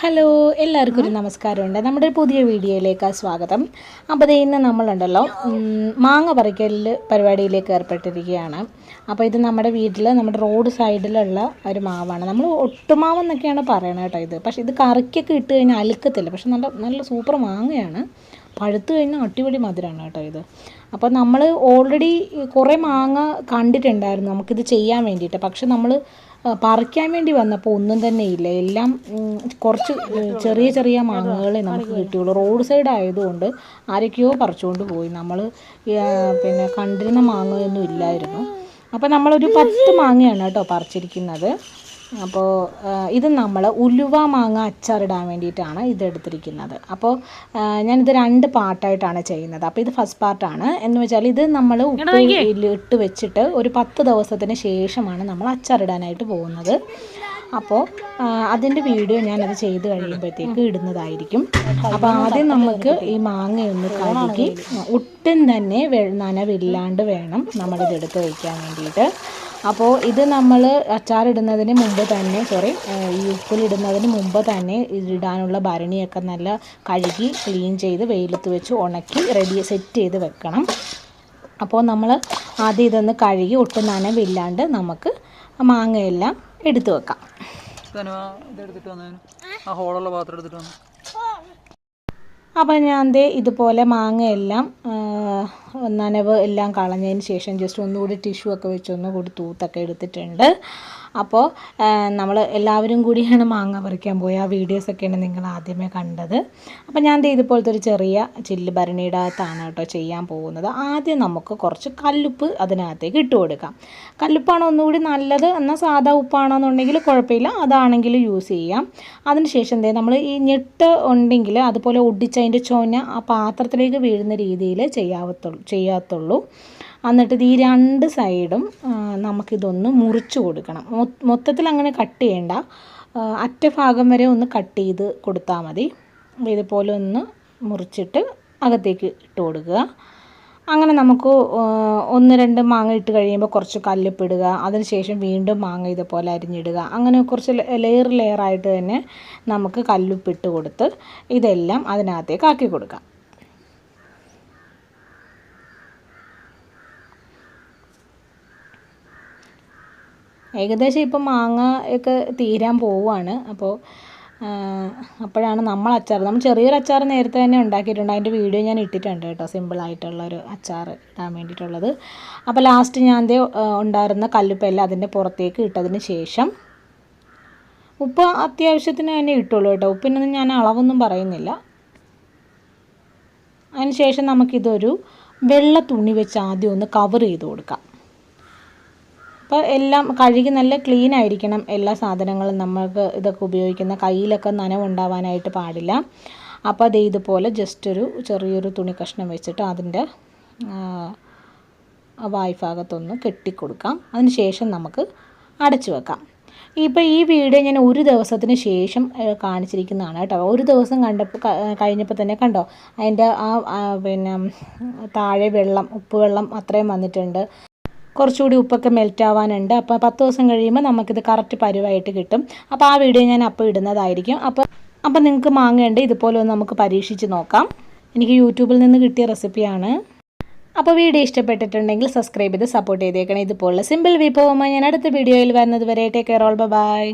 Hello എല്ലാവർക്കും ഒരു നമസ്കാരമുണ്ട്. നമ്മുടെ പുതിയ വീഡിയോയിലേക്ക് സ്വാഗതം. അപ്പോൾ ഇന്ന് നമ്മളുണ്ടല്ലോ മാങ്ങ പറിക്കൽ പരിപാടിയിലേക്ക് ഏർപ്പെട്ടിരിക്കുകയാണ്. അപ്പോൾ ഇത് നമ്മുടെ വീട്ടിൽ നമ്മുടെ റോഡ് സൈഡിലുള്ള ഒരു മാവാണ്. നമ്മൾ ഒട്ടുമാവെന്നൊക്കെയാണ് പറയണത് കേട്ടോ ഇത്. പക്ഷേ ഇത് കറിക്കൊക്കെ ഇട്ട് കഴിഞ്ഞാൽ അലുക്കത്തില്ല. പക്ഷെ നല്ല നല്ല സൂപ്പർ മാങ്ങയാണ്. പഴുത്ത് കഴിഞ്ഞാൽ അടിപൊളി മധുരമാണ് കേട്ടോ ഇത്. അപ്പോൾ നമ്മൾ ഓൾറെഡി കുറേ മാങ്ങ കണ്ടിട്ടുണ്ടായിരുന്നു. നമുക്കിത് ചെയ്യാൻ വേണ്ടിയിട്ട്. പക്ഷെ നമ്മൾ പറിക്കാൻ വേണ്ടി വന്നപ്പോൾ ഒന്നും തന്നെ ഇല്ല. എല്ലാം കുറച്ച് ചെറിയ ചെറിയ മാങ്ങകളെ നമുക്ക് കിട്ടിയുള്ളൂ. റോഡ് സൈഡ് ആയതുകൊണ്ട് ആരൊക്കെയോ പറിച്ചുകൊണ്ട് പോയി. നമ്മൾ പിന്നെ കണ്ടിരുന്ന മാങ്ങയൊന്നും ഇല്ലായിരുന്നു. അപ്പോൾ നമ്മളൊരു പത്ത് മാങ്ങയാണ് കേട്ടോ പറിച്ചിരിക്കുന്നത്. അപ്പോൾ ഇത് നമ്മൾ ഉലുവ മാങ്ങ അച്ചാറിടാൻ വേണ്ടിയിട്ടാണ് ഇത് എടുത്തിരിക്കുന്നത്. അപ്പോൾ ഞാനിത് രണ്ട് പാർട്ടായിട്ടാണ് ചെയ്യുന്നത്. അപ്പോൾ ഇത് ഫസ്റ്റ് പാർട്ടാണ് എന്ന് വെച്ചാൽ ഇത് നമ്മൾ ഉപ്പ് ഇട്ട് വെച്ചിട്ട് ഒരു പത്ത് ദിവസത്തിന് ശേഷമാണ് നമ്മൾ അച്ചാറിടാനായിട്ട് പോകുന്നത്. അപ്പോൾ അതിന്റെ വീഡിയോ ഞാനത് ചെയ്ത് കഴിയുമ്പോഴത്തേക്ക് ഇടുന്നതായിരിക്കും. അപ്പോൾ ആദ്യം നമുക്ക് ഈ മാങ്ങയൊന്ന് കഴുകി ഒട്ടും തന്നെ നനവില്ലാണ്ട് വേണം നമ്മളിത് എടുത്ത് വയ്ക്കാൻ വേണ്ടിയിട്ട്. അപ്പോൾ ഇത് നമ്മൾ അച്ചാറിടുന്നതിന് മുമ്പ് തന്നെ സോറി ഈ ഉപ്പിലിടുന്നതിന് മുമ്പ് തന്നെ ഇടാനുള്ള ഭരണിയൊക്കെ നല്ല കഴുകി ക്ലീൻ ചെയ്ത് വെയിലത്ത് വെച്ച് ഉണക്കി റെഡി സെറ്റ് ചെയ്ത് വെക്കണം. അപ്പോൾ നമ്മൾ ആദ്യം ഇതൊന്ന് കഴുകി ഒട്ടും നനവില്ലാണ്ട് നമുക്ക് മാങ്ങയെല്ലാം എടുത്തു വെക്കാം. ആ ഹോളുള്ള പാത്രം എടുത്തിട്ട് വന്നു. അപ്പോൾ ഞാൻ ദേ ഇതുപോലെ മാങ്ങയെല്ലാം നനവ് എല്ലാം കളഞ്ഞതിന് ശേഷം ജസ്റ്റ് ഒന്നുകൂടി ടിഷ്യൂ ഒക്കെ വെച്ച് ഒന്നുകൂടി തൂത്തൊക്കെ എടുത്തിട്ടുണ്ട്. അപ്പോൾ നമ്മൾ എല്ലാവരും കൂടിയാണ് മാങ്ങ പറിക്കാൻ പോയി. ആ വീഡിയോസൊക്കെയാണ് നിങ്ങൾ ആദ്യമേ കണ്ടത്. അപ്പോൾ ഞാൻ ഇതുപോലത്തെ ഒരു ചെറിയ ചില്ല് ഭരണിയുടെ അകത്താണ് കേട്ടോ ചെയ്യാൻ പോകുന്നത്. ആദ്യം നമുക്ക് കുറച്ച് കല്ലുപ്പ് അതിനകത്തേക്ക് ഇട്ട് കൊടുക്കാം. കല്ലുപ്പാണ് ഒന്നുകൂടി നല്ലത്. എന്നാൽ സാധാ ഉപ്പാണെന്നുണ്ടെങ്കിൽ കുഴപ്പമില്ല. അതാണെങ്കിൽ യൂസ് ചെയ്യാം. അതിനുശേഷം എന്തേ നമ്മൾ ഈ ഞെട്ട് ഉണ്ടെങ്കിൽ അതുപോലെ ഒടിച്ചതിന്റെ ചൊന ആ പാത്രത്തിലേക്ക് വീഴുന്ന രീതിയിൽ ചെയ്യാവത്തുള്ളൂ ചെയ്യാത്തുള്ളൂ. എന്നിട്ട് ഈ രണ്ട് സൈഡും നമുക്കിതൊന്ന് മുറിച്ച് കൊടുക്കണം. മൊത്തത്തിൽ അങ്ങനെ കട്ട് ചെയ്യേണ്ട. അറ്റഭാഗം അറ്റ ഭാഗം വരെ ഒന്ന് കട്ട് ചെയ്ത് കൊടുത്താൽ മതി. ഇതുപോലെ ഒന്ന് മുറിച്ചിട്ട് അകത്തേക്ക് ഇട്ട് കൊടുക്കുക. അങ്ങനെ നമുക്ക് ഒന്ന് രണ്ട് മാങ്ങ ഇട്ട് കഴിയുമ്പോൾ കുറച്ച് കല്ലിപ്പിടുക അതിനുശേഷം വീണ്ടും മാങ്ങ ഇതുപോലെ അരിഞ്ഞിടുക. അങ്ങനെ കുറച്ച് ലെയർ ലെയറായിട്ട് തന്നെ നമുക്ക് കല്ലുപ്പിട്ട് കൊടുത്ത് ഇതെല്ലാം അതിനകത്തേക്ക് ആക്കി കൊടുക്കാം. ഏകദേശം ഇപ്പം മാങ്ങ ഒക്കെ തീരാൻ പോവുകയാണ് അപ്പോൾ അപ്പോഴാണ് നമ്മൾ അച്ചാർ നമ്മൾ ചെറിയൊരു അച്ചാർ നേരത്തെ തന്നെ ഉണ്ടാക്കിയിട്ടുണ്ട്. അതിന്റെ വീഡിയോ ഞാൻ ഇട്ടിട്ടുണ്ട് കേട്ടോ. സിമ്പിളായിട്ടുള്ളൊരു അച്ചാർ ഇടാൻ വേണ്ടിയിട്ടുള്ളത്. അപ്പോൾ ലാസ്റ്റ് ഞാൻ ദേ ഉണ്ടായിരുന്ന കല്ലുപ്പെല്ലാം അതിന്റെ പുറത്തേക്ക് ഇട്ടതിന് ശേഷം ഉപ്പ് അത്യാവശ്യത്തിന് തന്നെ ഇട്ടുള്ളൂ കേട്ടോ. ഉപ്പിനൊന്നും ഞാൻ അളവൊന്നും പറയുന്നില്ല. അതിന് ശേഷം നമുക്കിതൊരു വെള്ള തുണി വെച്ച് ആദ്യം ഒന്ന് കവർ ചെയ്ത് കൊടുക്കാം. അപ്പോൾ എല്ലാം കഴുകി നല്ല ക്ലീൻ ആയിരിക്കണം എല്ലാ സാധനങ്ങളും നമ്മൾക്ക് ഇതൊക്കെ ഉപയോഗിക്കുന്ന. കയ്യിലൊക്കെ നനവുണ്ടാവാനായിട്ട് പാടില്ല. അപ്പോൾ അത് ഇതുപോലെ ജസ്റ്റ് ഒരു ചെറിയൊരു തുണി കഷ്ണം വെച്ചിട്ട് അതിന്റെ വായ്ഭാഗത്തൊന്ന് കെട്ടിക്കൊടുക്കാം. അതിന് ശേഷം നമുക്ക് അടച്ചു വെക്കാം. ഇപ്പോൾ ഈ വീഡിയോ ഞാൻ ഒരു ദിവസത്തിന് ശേഷം കാണിച്ചിരിക്കുന്നതാണ് കേട്ടോ. ഒരു ദിവസം കണ്ടപ്പോൾ കഴിഞ്ഞപ്പോൾ തന്നെ കണ്ടോ? അതിന്റെ ആ, പിന്നെ താഴെ വെള്ളം ഉപ്പ് വെള്ളം അത്രയും വന്നിട്ടുണ്ട്. കുറച്ചുകൂടി ഉപ്പൊക്കെ മെൽറ്റ് ആവാനുണ്ട്. അപ്പോൾ പത്ത് ദിവസം കഴിയുമ്പോൾ നമുക്കിത് കറക്റ്റ് പരുവായിട്ട് കിട്ടും. അപ്പോൾ ആ വീഡിയോ ഞാൻ അപ്പോൾ ഇടുന്നതായിരിക്കും. അപ്പോൾ അപ്പോൾ നിങ്ങൾക്ക് മാങ്ങയുണ്ട് ഇതുപോലെ ഒന്ന് നമുക്ക് പരീക്ഷിച്ച് നോക്കാം. എനിക്ക് യൂട്യൂബിൽ നിന്ന് കിട്ടിയ റെസിപ്പിയാണ് അപ്പോൾ വീഡിയോ ഇഷ്ടപ്പെട്ടിട്ടുണ്ടെങ്കിൽ സബ്സ്ക്രൈബ് ചെയ്ത് സപ്പോർട്ട് ചെയ്തേക്കണം. ഇതുപോലുള്ള സിമ്പിൾ വിഭവമായി ഞാൻ അടുത്ത വീഡിയോയിൽ വരുന്നത് വരെ ടേക്ക് കെയർ ഓൾ ബൈ